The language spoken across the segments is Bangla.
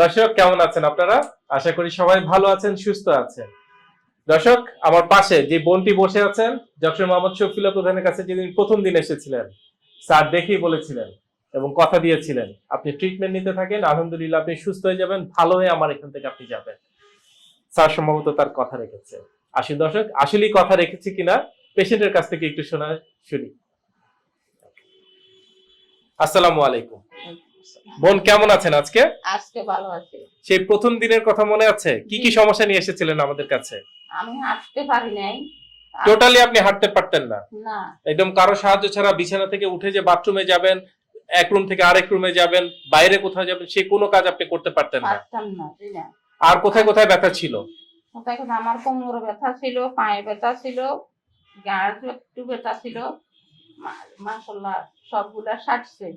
দর্শক, কেমন আছেন আপনারা? আশা করি সবাই ভালো আছেন, সুস্থ আছেন। দর্শক, আমার পাশে যে বোনটি বসে আছেন, ডক্টর মোহাম্মদ শফিলা প্রধানের কাছে যেদিন প্রথম দিন এসেছিলেন, স্যার দেখেই বলেছিলেন এবং কথা দিয়েছিলেন, আপনি ট্রিটমেন্ট নিতে থাকেন, আলহামদুলিল্লাহ আপনি সুস্থ হয়ে যাবেন, ভালো হয়ে আমার এখান থেকে আপনি যাবেন। স্যার সম্ভবত তার কথা রেখেছে। আসি দর্শক, আসলেই কথা রেখেছি কিনা, পেশেন্টের কাছ থেকে একটু শোনা শুনি। আসসালামু আলাইকুম। বোন কেমন আছেন আজকে? আজকে ভালো আছি। সেই প্রথম দিনের কথা মনে আছে? কি কি সমস্যা নিয়ে এসেছিলেন আমাদের কাছে? আমি হাঁটতে পারি নাই। টোটালি আপনি হাঁটতে পারতেন না। না। একদম কারও সাহায্য ছাড়া বিছানা থেকে উঠে যে বাথরুমে যাবেন এক রুম থেকে আরেক রুমে যাবেন বাইরে কোথাও যাবেন সেই কোনো কাজ আপনি করতে পারতেন না। পারতাম না জি না? আর কোথায় কোথায় ব্যথা ছিল? কোথায় কোথায় আমার কোমরে ব্যথা ছিল পায়ে ব্যথা ছিল গাড় একটু ব্যথা ছিল মাসাল্লাহ সবগুলা। মা-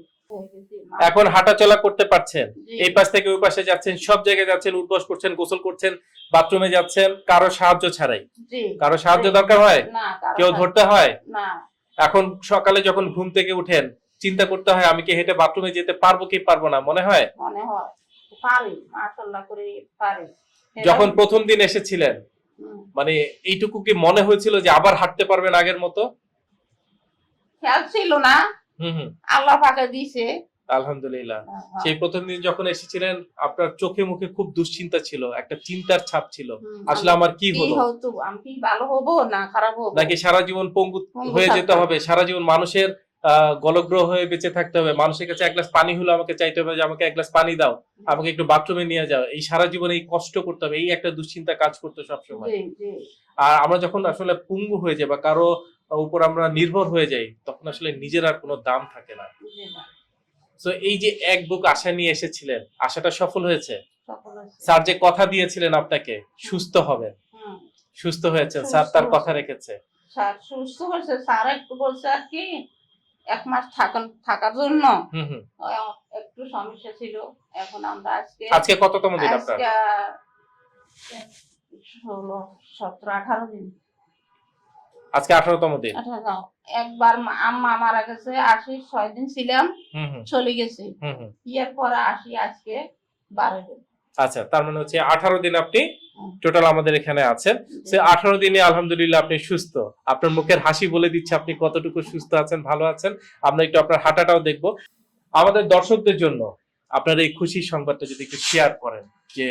এখন হাঁটাচলা করতে পারছেন। এই পাশ থেকে ওই পাশে যাচ্ছেন সব জায়গায় যাচ্ছেন উঠবস করছেন গোসল করছেন বাথরুমে যাচ্ছেন কারও সাহায্য ছাড়াই। কারও সাহায্য দরকার হয়? কেউ ধরতে হয়? এখন সকালে যখন ঘুম থেকে উঠেন চিন্তা করতে হয় আমি কি হেঁটে বাথরুমে যেতে পারব কি পারব না মনে হয়? মনে হয়। যখন প্রথম দিন এসেছিলেন মানে এইটুকু কি মনে হয়েছিল যে আবার হাঁটতে পারবেন আগের মতো? খেয়াল ছিল না। আল্লাহ পাকে দিছে। আলহামদুলিল্লাহ। সেই প্রথম দিন যখন এসেছিলেন আপনার চোখে মুখে খুব দুশ্চিন্তা ছিল একটা চিন্তার ছাপ ছিল। আসলে আমার কি হলো? আমি কি ভালো হব না খারাপ হব? নাকি সারা জীবন পঙ্গু হয়ে যেতে হবে? সারা জীবন মানুষের আহ, গলগ্রহ হয়ে বেঁচে থাকতে হবে। মানুষের কাছে এক গ্লাস পানি হলো আমাকে চাইতে হবে যে আমাকে এক গ্লাস পানি দাও। আমাকে একটু বাথরুমে নিয়ে যাও। এই সারা জীবন এই কষ্ট করতে হবে। এই একটা দুশ্চিন্তা কাজ করতে সবসময়। আর আমরা যখন আসলে পুঙ্গু হয়ে যাই বা কারও উপর আমরা নির্ভর হয়ে যাই তখন আসলে নিজের আর কোনো দাম থাকে না। তো এই যে এক বুক আশা নিয়ে এসেছিলেন আশাটা সফল হয়েছে? স্যার যে কথা দিয়েছিলেন আপনাকে সুস্থ হবেন। সুস্থ হয়েছেন স্যার তার কথা রেখেছে। স্যার সুস্থ হয়েছে। স্যার একটু বলছে আর কি এক মাস থাকার থাকার জন্য। একটু সমস্যা ছিল। এখন আমরা আজকে আজকে কততম দিন আপনার? আজকে ষোলো সতেরো আঠারো দিন। আজকে আঠারোতম দিন। একবার আম্মা মারা গেছে আসি ছয় দিন ছিলাম চলে গেছে। বিয়ের পরে আসি আজকে বারো দিন। আচ্ছা তার মানে হচ্ছে আঠারো দিন আপনি টোটাল আমাদের এখানে আছেন। সে আঠারো দিনে আলহামদুলিল্লাহ আপনি সুস্থ। আপনার মুখের হাসি বলে দিচ্ছে আপনি কতটুকু সুস্থ আছেন ভালো আছেন। আমরা একটু আপনার হাঁটাটাও দেখব। আমাদের দর্শকদের জন্য আপনার এই খুশির সংবাদটা যদি একটু শেয়ার করেন যে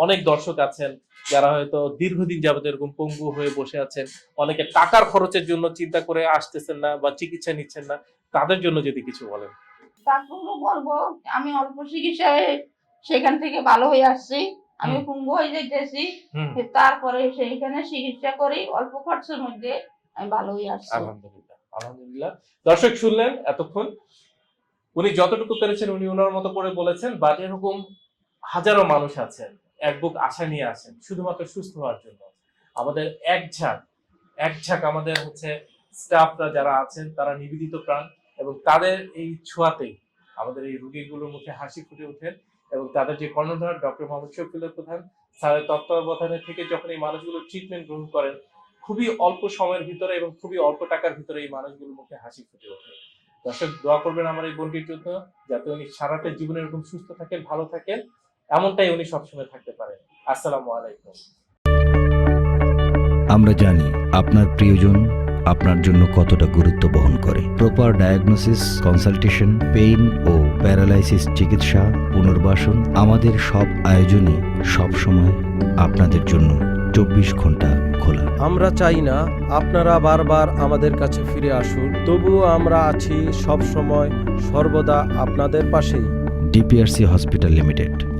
অনেক দর্শক আছেন যারা হয়তো দীর্ঘদিন যাবত এরকম পঙ্গু হয়ে বসে আছেন অনেকে টাকার খরচের জন্য চিন্তা করে আসতেছেন না বা চিকিৎসা নিচ্ছেন না তাদের জন্য যদি কিছু বলেন। তারপরে বলব আমি অল্প চিকিৎসায় সেখান থেকে ভালো হয়ে আসছি আমি। পুঙ্গু হয়ে যাইতেছি তারপরে সেইখানে চিকিৎসা করি অল্প খরচের মধ্যে আমি ভালো হয়ে আসছি। আলহামদুলিল্লাহ আলহামদুলিল্লাহ। দর্শক শুনলেন এতক্ষণ উনি যতটুকু পেরেছেন উনি ওনার মতো করে বলেছেন বাট এরকম হাজারো মানুষ আছেন। এক বুক আশা নিয়ে আসেন, শুধুমাত্র সুস্থ হওয়ার জন্য। আমাদের এক ঝাঁক এক ঝাঁক আমাদের হচ্ছে স্টাফরা যারা আছেন, তারা নিবেদিত প্রাণ এবং তাদের এই ছোঁয়াতেই আমাদের এই রুগীগুলোর মুখে হাসি ফুটে ওঠেন এবং তাদের যে কর্ণধার ডক্টর মোহাম্মদ শফিউল্লাহ প্রধান স্যারের তত্ত্বাবধানে থেকে যখন এই মানুষগুলো ট্রিটমেন্ট গ্রহণ করেন, খুবই অল্প সময়ের ভিতরে এবং খুবই অল্প টাকার ভিতরে এই মানুষগুলোর মুখে হাসি ফুটে ওঠে। দর্শক, দোয়া করবেন আমার এই বোনটির জন্য, যাতে উনি সারাটা জীবনে এরকম সুস্থ থাকেন, ভালো থাকেন। এমনটাই উনি সবসময় থাকতে পারেন। আসসালামু আলাইকুম। আমরা জানি আপনার প্রিয়জন আপনার জন্য কতটা গুরুত্ব বহন করে। প্রপার ডায়াগনোসিস কনসালটেশন পেইন ও প্যারালাইসিস চিকিৎসা পুনর্বাসন আমাদের সব আয়োজনই সব সময় আপনাদের জন্য চব্বিশ ঘণ্টা খোলা। আমরা চাই না আপনারা বারবার আমাদের কাছে ফিরে আসুন তবুও আমরা আছি সব সময় সর্বদা আপনাদের পাশেই। DPRC hospital limited